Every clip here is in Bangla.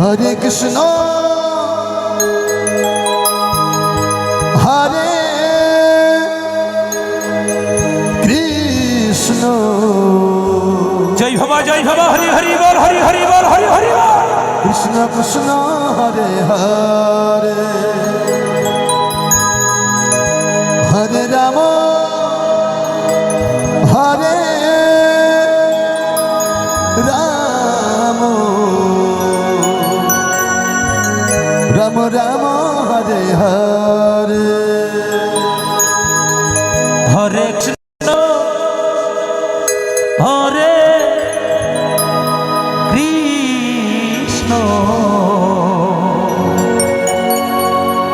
হরে কৃষ্ণ। হরে কৃষ্ণ। জয় ভবা জয় ভবা হরি হরি বল হরি হরি বল হরি হরি বল। কৃষ্ণ কৃষ্ণ হরে হরে। হরে রাম।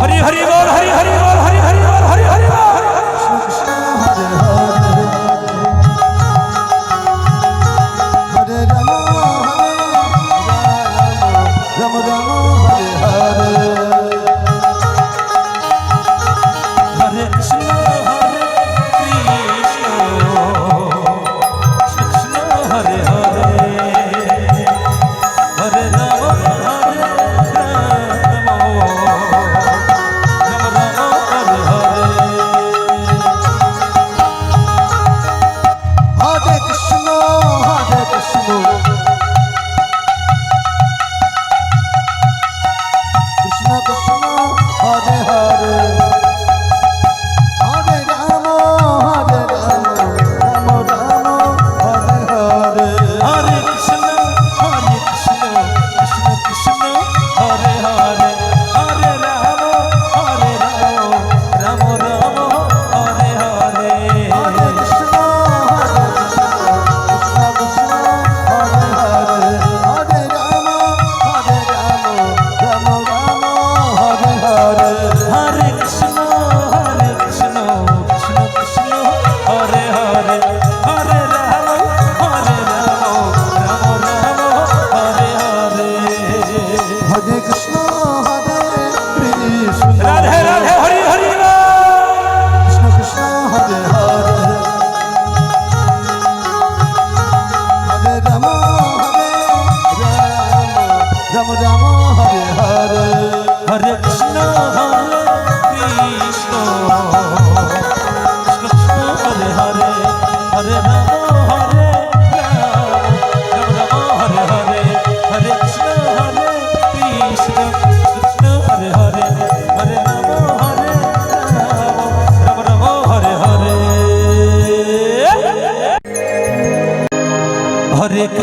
हरि हरि बोल हरि हरि बोल हरि हरि बोल हरि हरि बोल Look at the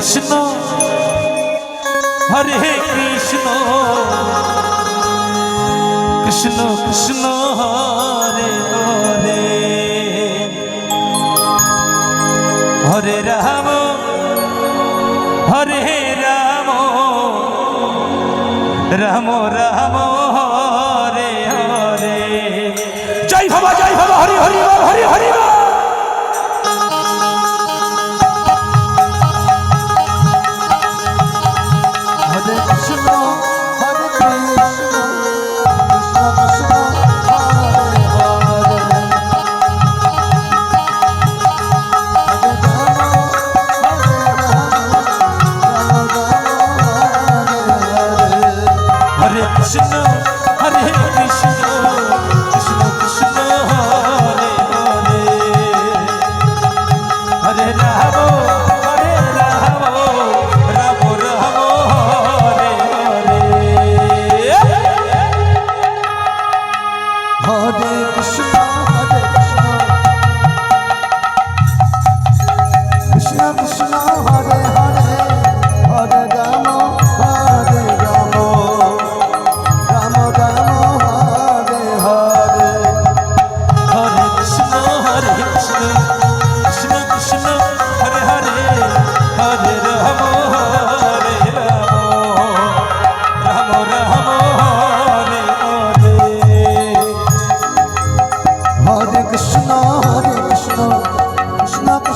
কৃষ্ণ। হরে কৃষ্ণ। কৃষ্ণ কৃষ্ণ, হরে হরে। হরে রাম হরে রাম। রাম রাম, হরে হরে। জয় বাবা জয় বাবা, হরি হরি হরি হরি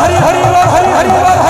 हरिहर हरिहर हरिहर